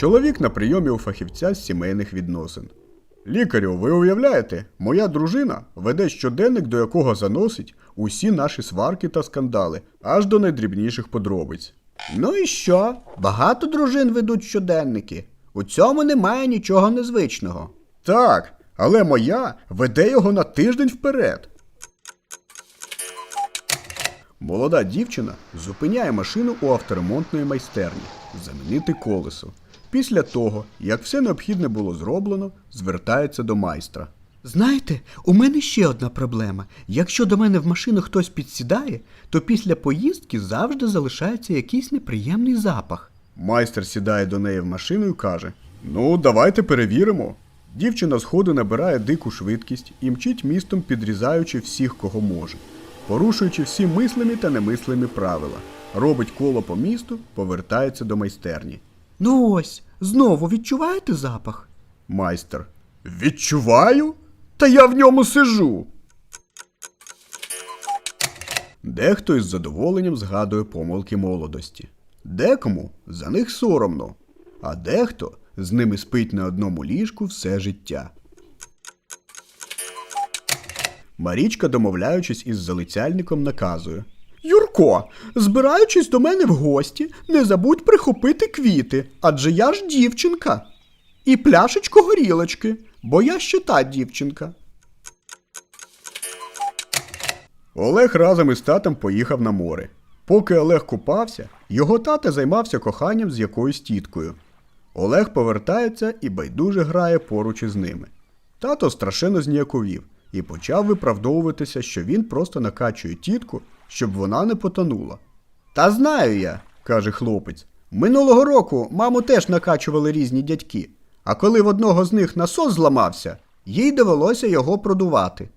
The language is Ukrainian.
Чоловік на прийомі у фахівця з сімейних відносин. Лікарю, ви уявляєте, моя дружина веде щоденник, до якого заносить усі наші сварки та скандали, аж до найдрібніших подробиць. Ну і що? Багато дружин ведуть щоденники. У цьому немає нічого незвичного. Так, але моя веде його на тиждень вперед. Молода дівчина зупиняє машину у авторемонтної майстерні замінити колесо. Після того, як все необхідне було зроблено, звертається до майстра. Знаєте, у мене ще одна проблема. Якщо до мене в машину хтось підсідає, то після поїздки завжди залишається якийсь неприємний запах. Майстер сідає до неї в машину і каже: Ну, давайте перевіримо. Дівчина з ходу набирає дику швидкість і мчить містом, підрізаючи всіх, кого може, порушуючи всі мислимі та немислимі правила. Робить коло по місту, повертається до майстерні. Ну ось, знову відчуваєте запах? Майстер. Відчуваю? Та я в ньому сижу. Дехто із задоволенням згадує помилки молодості. Декому за них соромно, а дехто з ними спить на одному ліжку все життя. Марічка, домовляючись із залицяльником, наказує. Юрко, збираючись до мене в гості, не забудь прихопити квіти, адже я ж дівчинка. І пляшечку горілочки, бо я ще та дівчинка. Олег разом із татом поїхав на море. Поки Олег купався, його тата займався коханням з якоюсь тіткою. Олег повертається і байдуже грає поруч із ними. Тато страшенно зніяковів і почав виправдовуватися, що він просто накачує тітку, щоб вона не потонула. Та знаю я, каже хлопець. Минулого року маму теж накачували різні дядьки, а коли в одного з них насос зламався, їй довелося його продувати.